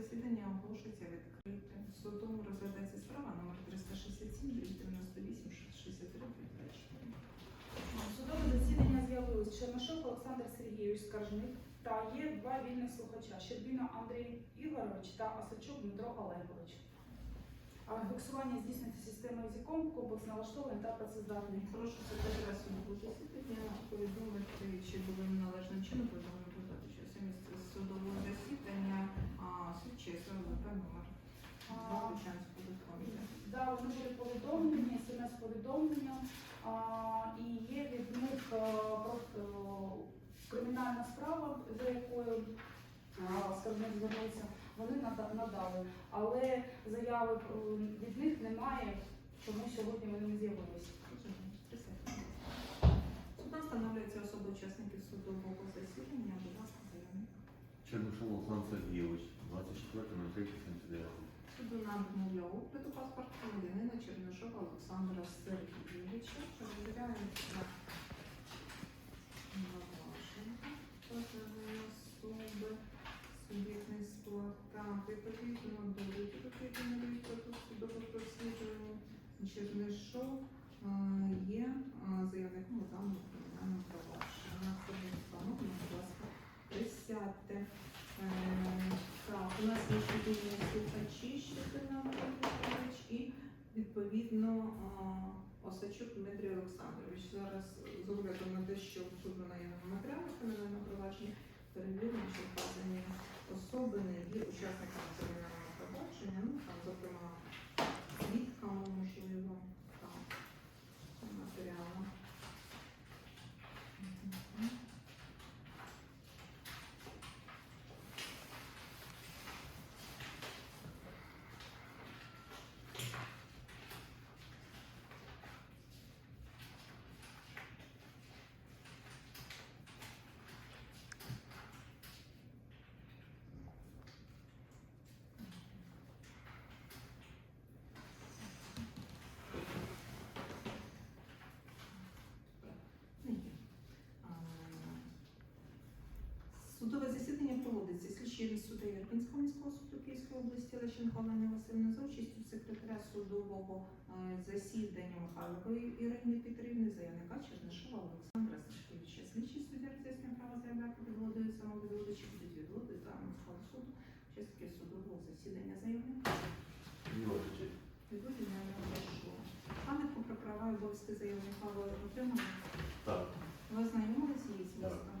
засідання оголошується відкритим. В судовому розглядається справа номер 367, 298, 63, 24. Судове засідання з'явилось Чернишов Олександр Сергійович Скаржник та є два вільних слухача Щербіна Андрій Ігорович та Осадчук Дмитро Олегович. А фіксування здійснюється системою ЗІКом, комплекс налаштований та працездатний. Прошу секретаря судового засідання повідомити, чи були належним чином повідомлені депутати, що самі судового засідання СВП номер 2 Бучанського виконання. Да, вони були повідомлені, смс-повідомлення, і є від них е, просто кримінальна справа, за якою а, скаржник звернувся, вони надали. Але заяви е, від них немає, чому сьогодні вони не з'явилися. Судом встановлюється особи учасників судового засідання. Будь ласка, заявник. Чернышов Олександр Сергійович, 24.03.79. Суду надано для огляду паспорт громадянина Чернишова Олександра Сергійовича. Перевіряється Наваженка, позовної особи, суб'єктний сплата, відповідно до вигляду єдиної статуту судового розслідування. Чернишов е, є е, заявником у даному кримінальному провадженні. На будь ласка, присядьте. У нас є вільні слухачі, Щепина Миколаївич і відповідно Осачук Дмитрій Олександрович. Зараз з огляду на те, що тут вона є на матеріалах, кримінального провадження перевіримо, що вказані особи не є учасниками кримінального провадження, ну там, зокрема, свідками, можливо, так, матеріалу. Мгм. Ні. А, Судове засідання слідчим суду Ірпінського міського суду Київської області Лещенко Олені Васильівни за участю секретаря судового е, засідання Михайлової Ірини Петрівни, заявника Чернишова Олександра Сашкевича. Слідчий суддя роз'яснює право заявляти відводою самовідводичі будуть відводи за складу суду, частки судового засідання заявника. Відводів не надійшло. Пам'ятку про права і обов'язки заявника ви отримали? Так. Ви ознайомилися її Так. зв'язка?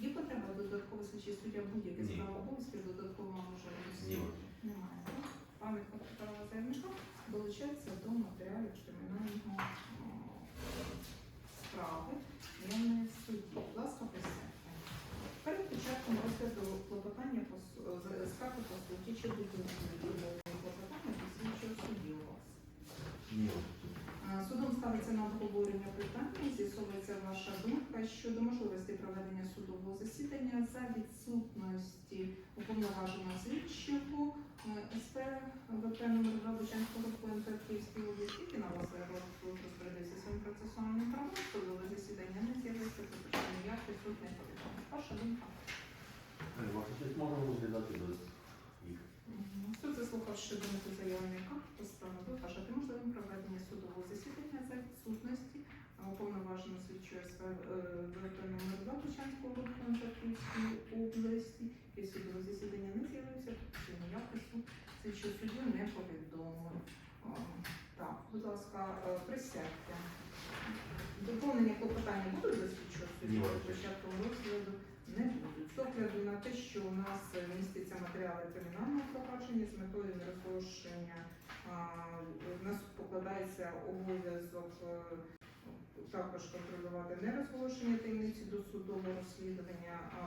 Є потреба додатково слідчий суддя будь-яке Ні. справи обов'язків додатково може Ні. Немає. так? Пам'ятка про права заявника долучається до матеріалів кримінального о, справи воєнної судді. Будь ласка, присядьте. Перед початком розгляду клопотання по су- з- скарги по суті чи будь-якого клопотання до слідчого судді у вас. Ігорович, Е, Судом ставиться на обговорення питання, з'ясовується ваша думка щодо можливості проведення судового засідання за відсутності уповноваженого слідчого е, СП ВП номер 2 Бучанського ПНП Київської області, який на вас розпорядився своїм процесуальним правом, судове засідання не з'явиться, тому я присутня повідомлення. Ваша думка? е, можемо розглядати без їх. Суд заслухав щодо думку заявника по справі вважати можливим проведення судового засідання за відсутності а, уповноваженого слідчого СП е, ВП номер 2 Бучанського руху Київської області, і судове засідання не з'явився, тому я присуд слідчого суддю не повідомив. А, Так, будь ласка, е, присядьте. Доповнення клопотання будуть початку розгляду? Не будуть. З огляду на те, що у нас містяться матеріали кримінального провадження з метою нерозголошення, в нас покладається обов'язок е, також контролювати нерозголошення таємниці до судового розслідування, а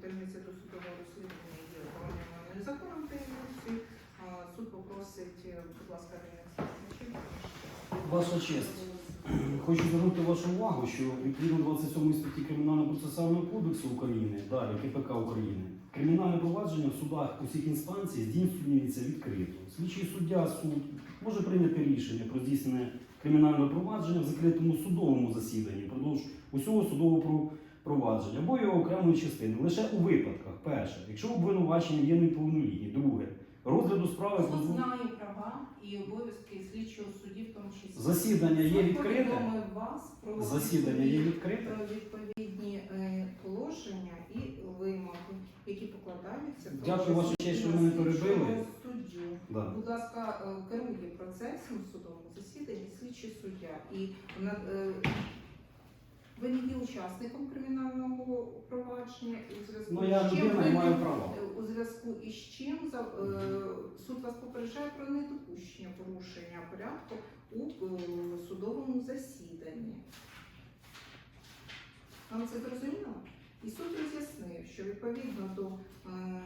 таємниця до судового розслідування є охороняною законом таємницею. А, Суд попросить, е, будь ласка, реєстрацію. Ваша честь. Хочу звернути вашу увагу, що відповідно 27 статті Кримінального процесуального кодексу України, далі КПК України, кримінальне провадження в судах усіх інстанцій здійснюється відкрито. Слідчий суддя суд може прийняти рішення про здійснення кримінального провадження в закритому судовому засіданні впродовж усього судового провадження або його окремої частини лише у випадках: перше, якщо обвинувачення є неповнолітні, друге, розгляду справи Суд знає права і обов'язки слідчого судді, в тому числі. засідання є Суд відкрите. повідомив вас про Засідання є відкрите. про відповідні е, положення і вимоги, які покладаються. в тому Дякую, Ваша честь, що на мене слідчого перебили. суддю. Да. Будь ласка, е, керує процесом в судовому засіданні слідчий суддя. І на- е, ви не є учасником кримінального провадження і у зв'язку Ну я з чим людина ви маю право. У зв'язку із чим за- е, суд вас попереджає про недопущення порушення порядку у е, судовому засіданні. Вам це зрозуміло? І суд роз'яснив, що відповідно до е,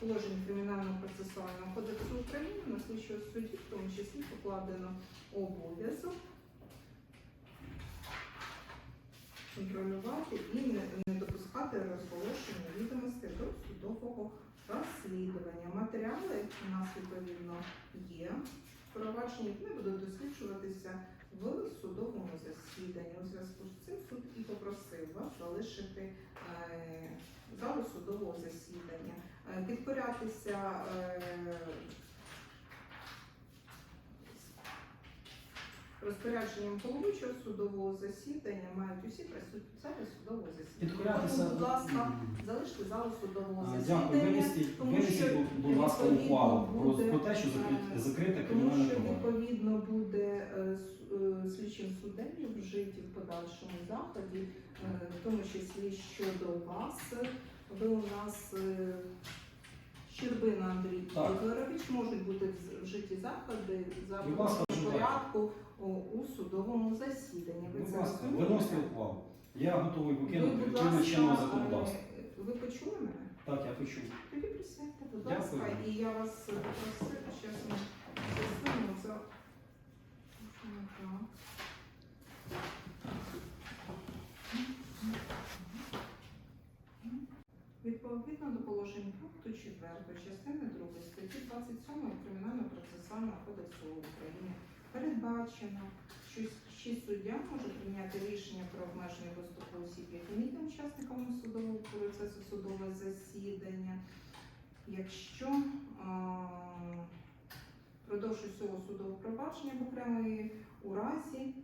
положень Кримінального процесуального кодексу України на слідчого судді, в тому числі покладено обов'язок контролювати і не, не допускати розголошення відомостей до судового розслідування. Матеріали у нас відповідно є. Провадження не будуть досліджуватися в судовому засіданні. У зв'язку з цим суд і попросив вас залишити е, залу судового засідання, е, підкорятися е, розпорядженням головуючого судового засідання мають усі присутні залі судового засідання. Тому, будь ласка, залиште залу судового А, засідання. Дякую. Винесіть, тому винесіть, що, будь- ласка, ухвалу про, буде, про те, що закрите, е, закрите Тому кримінальне що провадження. відповідно буде е, е, слідчим суддею вжиті в подальшому заході, в тому числі щодо вас. Ви у нас Щербина Андрій Ігорович можуть бути вжиті заходи за Порядку о, у судовому засіданні. Ви Будь це ласка, розумієте? виносьте. Я готовий Ви, покинути будь ласка, чинного законодавства. е, Ви почули мене? Так, я почув. Тоді присядьте, будь Дякую. ласка, і я вас попросила, зараз ми з'ясуємо за. Відповідно до положень пункту 4 частини 2 статті 27 Кримінального процесуального кодексу України передбачено, що ще суддя може прийняти рішення про обмеження доступу осіб, які не є учасниками судового процесу, судове засідання, якщо впродовж усього судового провадження в окремої у разі,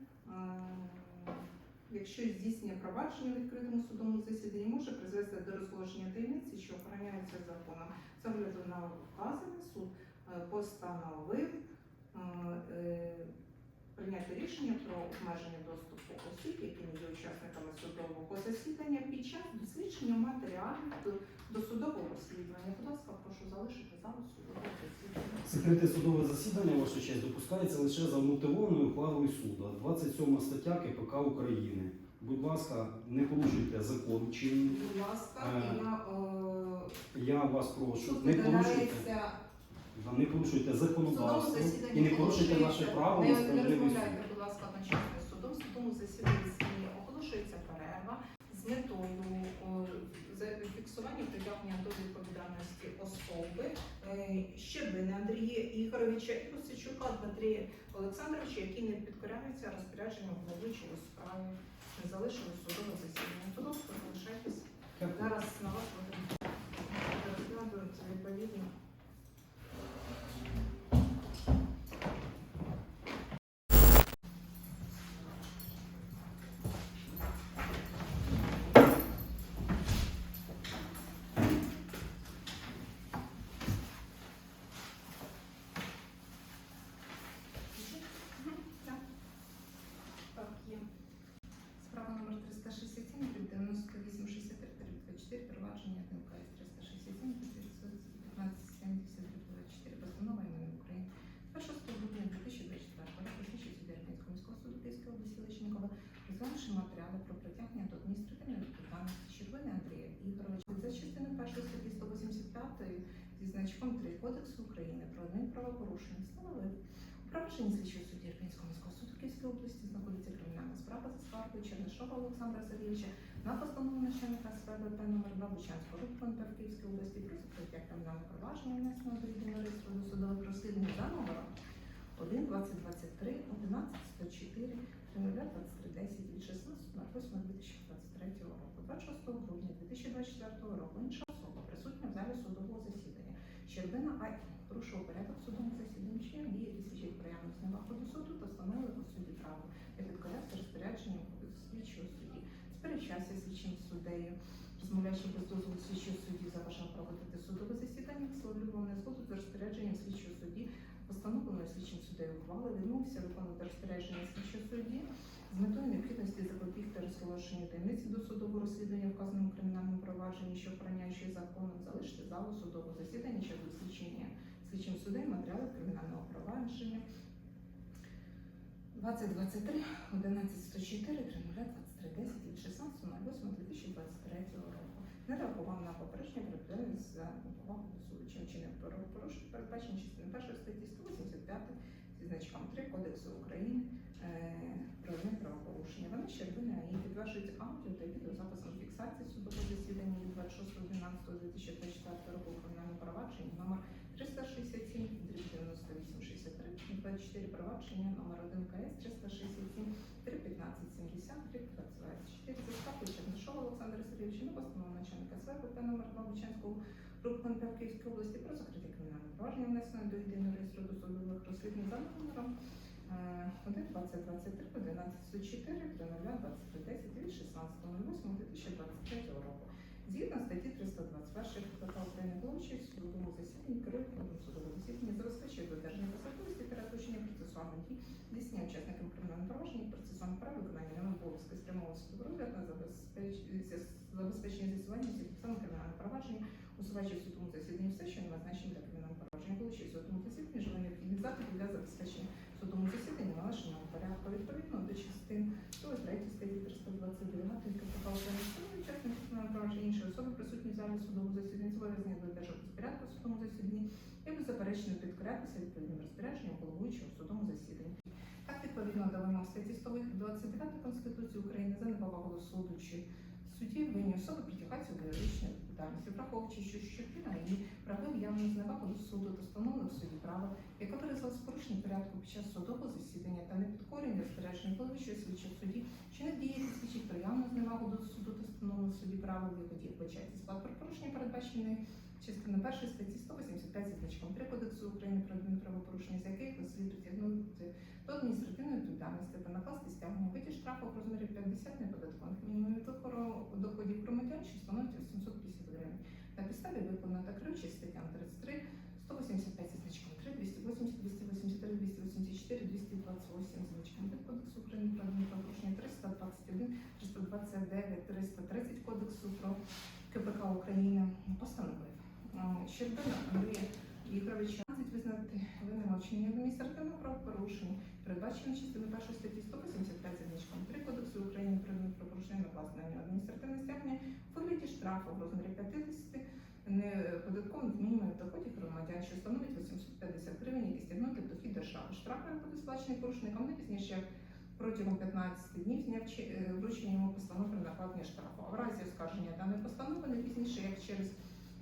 якщо здійснення провадження в відкритому судовому засіданні може призвести до розголошення таємниці, що охороняється законом. З огляду на вказане суд е, постановив прийняти рішення про обмеження доступу осіб, які не є учасниками судового засідання під час дослідження матеріалів до, до судового розслідування. Будь ласка, прошу залишити залу судового засідання. Закрите судове засідання, ваша честь, допускається лише за мотивованою ухвалою суду. 27 стаття КПК України. Будь ласка, не порушуйте закон чинний. Будь ласка, Е, я е, Я вас прошу, не порушуйте, не порушуйте законодавство і не порушуйте наше право на справедливий суд. будь ласка, одночасно з судом. В судовому засіданні оголошується перерва з метою о, зафіксування притягнення до відповідальності особи е, Щербини Андрія Ігоровича і Косичука Дмитрія Олександровича, які не підкоряються розпорядженням головуючого у справі, не залишили судове засідання. Ласка, залишайтесь. Зараз на вас розглядатися відповідно. Мгм, так. Так, є. Справа номер 367, 98 63 24, провадження НКС 367, 1570 24, постанова імені України. 1 грудня 2024 року слідчий суддя Рівненського міського суду Київської області Лещенкова, розглянувши матеріали про притягнення до адміністративної відповідальності Щербини Андрія Ігоровича за частини 1 статті 185 зі значком 3 Кодексу України про адмінправопорушення встановив у провадженні слідчого судді Рівненського міського суду Київської області. Знаходиться кримінальна справа за скаргою Чернишова Олександра Сергійовича на постанову начальника СПБП номер 2 Бучанського РУПНП в Київській області про закриття кримінального провадження внесеного до єдиного реєстру досудових розслідувань за номером 1 2023 11 104 2310 від 16 2023 року. 26 грудня 2024 року інша особа присутня в залі судового засідання Щербина АІ порушував порядок судового засідання, що діяти свідчить про явність невагу суду та встановили у суді право не підкорявся розпорядженням слідчого судді. Сперечався слідчим суддею, розмовляючи без дозволу слідчого судді, заважав проводити судове засідання, висловлював незгоду з розпорядженням слідчого судді, постановленою слідчим суддею ухвали, відмовився виконувати розпорядження слідчого судді запобігти розголошенню таємниці до судового розслідування вказаному кримінальному провадженні, що охороняючи законом, залишити залу судового засідання щодо дослідження слідчим суддею матеріалів кримінального провадження 2023 1104 2310 від 16.08.2023 року. Не реагував на попередження відповідальність за неповагу до суду, чим чинив порушення, передбачені частини першої статті 185 зі значком 3 Кодексу України е, про правопорушення. Вони щербини і підтверджують аудіо та відеозаписом фіксації судового засідання від 26.12.2024 року у кримінальному провадженні номер 367 98 63 24 провадження номер 1 КС 367 315 70 324 за справою Чернишова Олександра Сергійовича на постанову начальника СВП номер 2 Лучанського групи Київській області про закриття кримінального провадження внесено до єдиного реєстру 1 20 23 1104 при 2310 від 16.08.2023 року. Згідно статті 321 КПК України площі судовому засіданні керівником судового засідання за розпочатку додержання високості передбачення процесуальних дій, здійснення учасникам кримінального провадження, процесуальних прав, виконання обов'язки спрямового судового розгляду на забезпечення з'ясування всіх обставин кримінального провадження, усувачів судовому засіданні все, що не значення для кримінального провадження, вилучив судовому засіданні, жилення необхідних заходів для забезпечення судовому засіданні належного порядку відповідно до частин 103 статті 329 КПК України учасник кримінального провадження іншої особи присутні в залі судового засідання зобов'язані додержувати порядку в судовому засіданні і беззаперечно підкорятися відповідним розпорядженням головуючого в судовому засіданні. Так, відповідно до вимог статті 129 Конституції України за неповагу суду чи судді винні особи притягаються до юридичної відповідальності, враховуючи, що щодня і правив явно зневагу до суду та встановлено в суді право, яке виразило з порушення порядку під час судового засідання та непідкорення розпорядження головуючого слідчого судді, що не діє свідчить про явну зневагу до суду та встановлено в суді право виході початі склад про порушення передбаченої частини першої статті 185 зі значком 3 Кодексу України про адмінправопорушення, з яких слід притягнути до адміністративної відповідальності та накласти стягнення виді штрафу в розмірі 50 неподаткових мінімумів доходів громадян, що становить 850 гривень. На підставі виконано та керуючи статтям 33, 185 зі значком 3, 280, 283, 284, 228 зі значком 5 Кодексу України про адмінправопорушення, 321, 329, 330 Кодексу про КПК України постановив. Щербина Андрія Ігоровича 15 визнати винним вчинення адміністративного правопорушення, передбачено частиною першої статті 185 зі значком 3 Кодексу України про адміністративне стягнення у вигляді штрафу в розмірі 50 неподаткових мінімумів доходів громадян, що становить 850 гривень, які стягнути в дохід держави. Штраф бути сплачений порушникам не пізніше протягом 15 днів з дня е, вручення йому постанови накладення штрафу. А в разі оскарження даної постанови не пізніше як через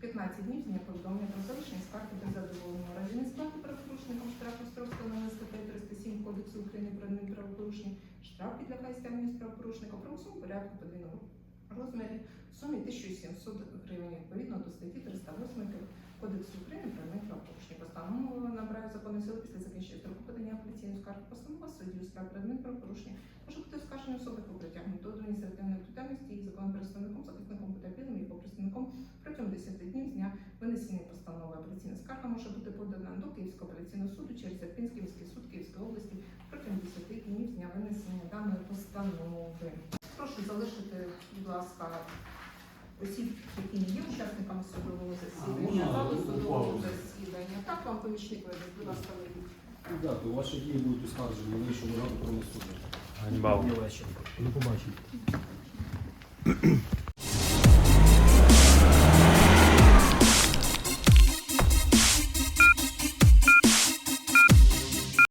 15 днів з дня повідомлення про залишення скарги без задоволення. У разі несплати правопорушникам штрафу строк встановлений статтею 307 Кодексу України про адмінправопорушення. Штраф підлягає стягненню з правопорушника в правовому порядку подвійному розмірі в сумі 1700 гривень відповідно до статті 308 Кодексу України про адмінправопорушення. Постанова набирає законної сили після закінчення строку подання апеляційної скарги. Постанова судді у справі про адмінправопорушення може бути оскаржена особи, яку притягнуть до адміністративної відповідальності і законним представником, захисником потерпілим і його представником протягом 10 днів з дня винесення постанови. Апеляційна скарга може бути подана до Київського апеляційного суду через Ірпінський міський суд Київської області протягом 10 днів з дня винесення даної постанови. Прошу залишити, будь ласка, осіб, які не є учасниками судового засідання, можна залу судового ухвалу? засідання. Так вам помічник веде, будь ласка, вийдіть. Дякую. Ваші дії будуть оскаржені вищому раду правосуддя. Ганьба. Лещенко. До побачення.